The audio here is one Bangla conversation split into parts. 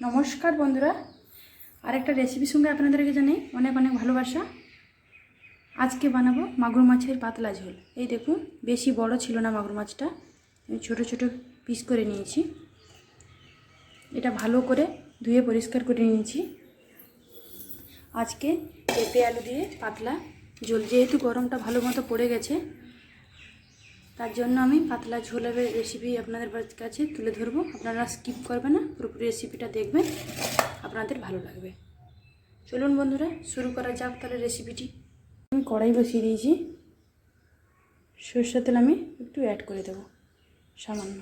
নমস্কার বন্ধুরা। আরেকটা রেসিপির সঙ্গে আপনাদেরকে জানাই অনেক অনেক ভালোবাসা। আজকে বানাবো মাগুর মাছের পাতলা ঝোল। এই দেখুন, বেশি বড় ছিল না মাগুর মাছটা। আমি ছোটো ছোটো পিস করে নিয়েছি। এটা ভালো করে ধুয়ে পরিষ্কার করে নিয়েছি। আজকে পেঁপে আলু দিয়ে পাতলা ঝোল। যেহেতু গরমটা ভালো মতো পড়ে গেছে তার জন্য আমি পাতলা ঝোলের রেসিপি আপনাদের কাছে তুলে ধরবো। আপনারা স্কিপ করবেন না, পুরোপুরি রেসিপিটা দেখবেন, আপনাদের ভালো লাগবে। চলুন বন্ধুরা, শুরু করা যাক তাহলে রেসিপিটি আমি কড়াই বসিয়ে দিয়েছি। সরষের তেল আমি একটু অ্যাড করে দেবো, সামান্য।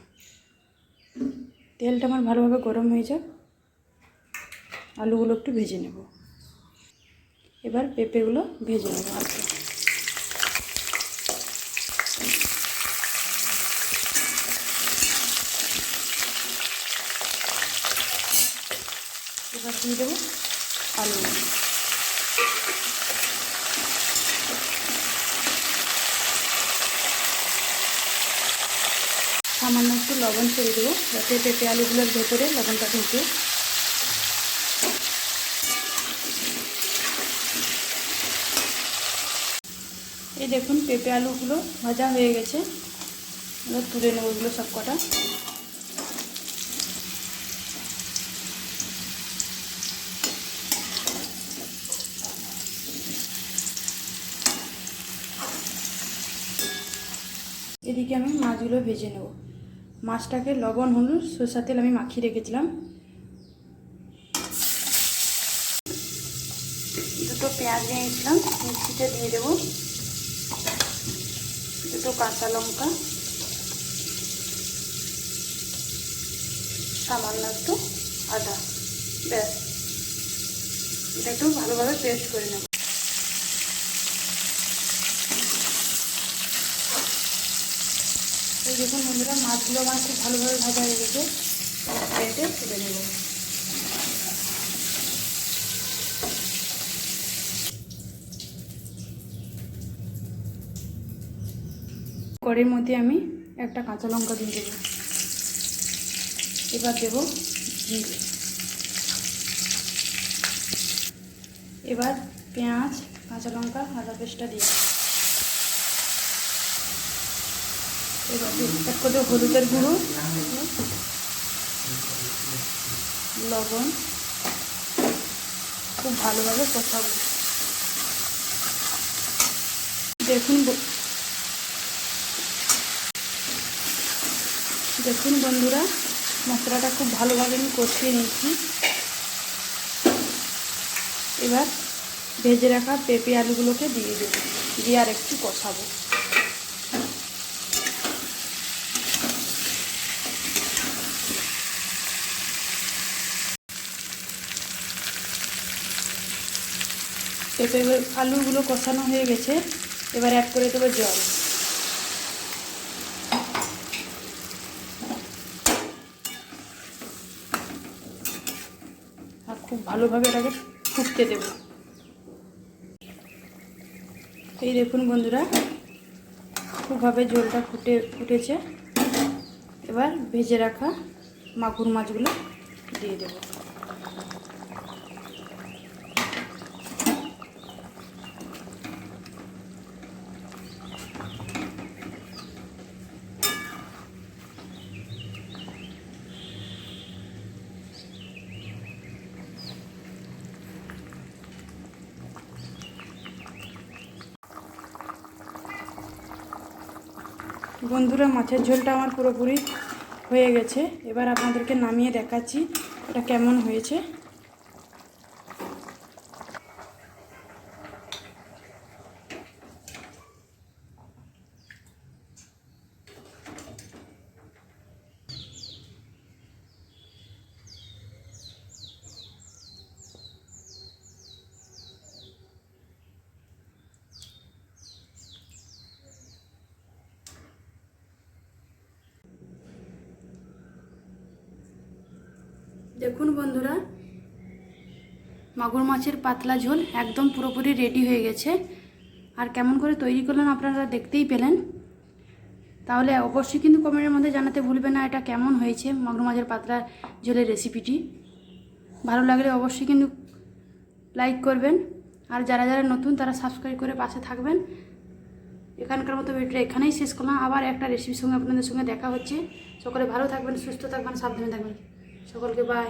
তেলটা আমার ভালোভাবে গরম হয়ে যাক। আলুগুলো একটু ভেজে নেব। এবার পেঁপেগুলো ভেজে নেব। এবার দিয়ে দেবো আলু। সামান্য একটু লবণ ছেড়ে দেবো, যাতে পেঁপে আলুগুলোর ভেতরে লবণটা ঢুকে। এই দেখুন, পেঁপে আলুগুলো ভাজা হয়ে গেছে। এবার তুলে নেব ওগুলো সব কটা এদিকে আমি মাছগুলো ভেজে নেব। মাছটাকে লবণ, হলুদ সরষা তেল আমি মাখিয়ে রেখেছিলাম। দুটো পেঁয়াজ নিয়েছিলাম, মিক্সিতে দিয়ে দেবো। দুটো কাঁচা লঙ্কা। সামান্য একটু আদা, ব্যাস। এটা একটু ভালোভাবে পেস্ট করে নেব। এই দেখুন বন্ধুরা, মাছগুলো আমার খুব ভালোভাবে ভাজা হয়ে গেছে। প্লেটে তুলে নেব। কড়ের মধ্যে আমি একটা কাঁচা লঙ্কা দিয়ে দেবো। এবার দেবো জিরে এবার পেঁয়াজ, কাঁচা লঙ্কা, আদা পেস্টটা দিয়ে দেবো এক করে হলুদের গুঁড়ো, লবণ, খুব ভালোভাবে কষাবো। দেখুন দেখুন বন্ধুরা, মশলাটা খুব ভালোভাবে আমি কষিয়ে নিয়েছি। এবার ভেজে রাখা পেঁপে আলুগুলোকে দিয়ে দেবো, দিয়ে আর একটু কষাবো। পেঁপে আলুগুলো কষানো হয়ে গেছে। এবার অ্যাড করে দেবো জল। আর খুব ভালোভাবে এটাকে ফুটতে দেব। এই দেখুন বন্ধুরা, খুবভাবে জলটা ফুটে ফুটেছে এবার ভেজে রাখা মাগুর মাছগুলো দিয়ে দেবো। বন্ধুরা মাছের ঝোলটা আমার পুরোপুরি হয়ে গেছে। এবার আপনাদেরকে নামিয়ে দেখাচ্ছি এটা কেমন হয়েছে। দেখুন বন্ধুরা, মাগুর মাছের পাতলা ঝোল একদম পুরোপুরি রেডি হয়ে গেছে। আর কেমন করে তৈরি করলেন আপনারা দেখতেই পেলেন। তাহলে অবশ্যই কিন্তু কমেন্টের মধ্যে জানাতে ভুলবেন না এটা কেমন হয়েছে মাগুর মাছের পাতলা ঝোলের রেসিপিটি ভালো লাগলে অবশ্যই কিন্তু লাইক করবেন। আর যারা যারা নতুন তারা সাবস্ক্রাইব করে পাশে থাকবেন। এখানকার মতো ভিডিওটা এখানেই শেষ করলাম। আবার একটা রেসিপির সঙ্গে আপনাদের সঙ্গে দেখা হচ্ছে। সকলে ভালো থাকবেন, সুস্থ থাকবেন, সাবধানে থাকবেন। সকলকে বাই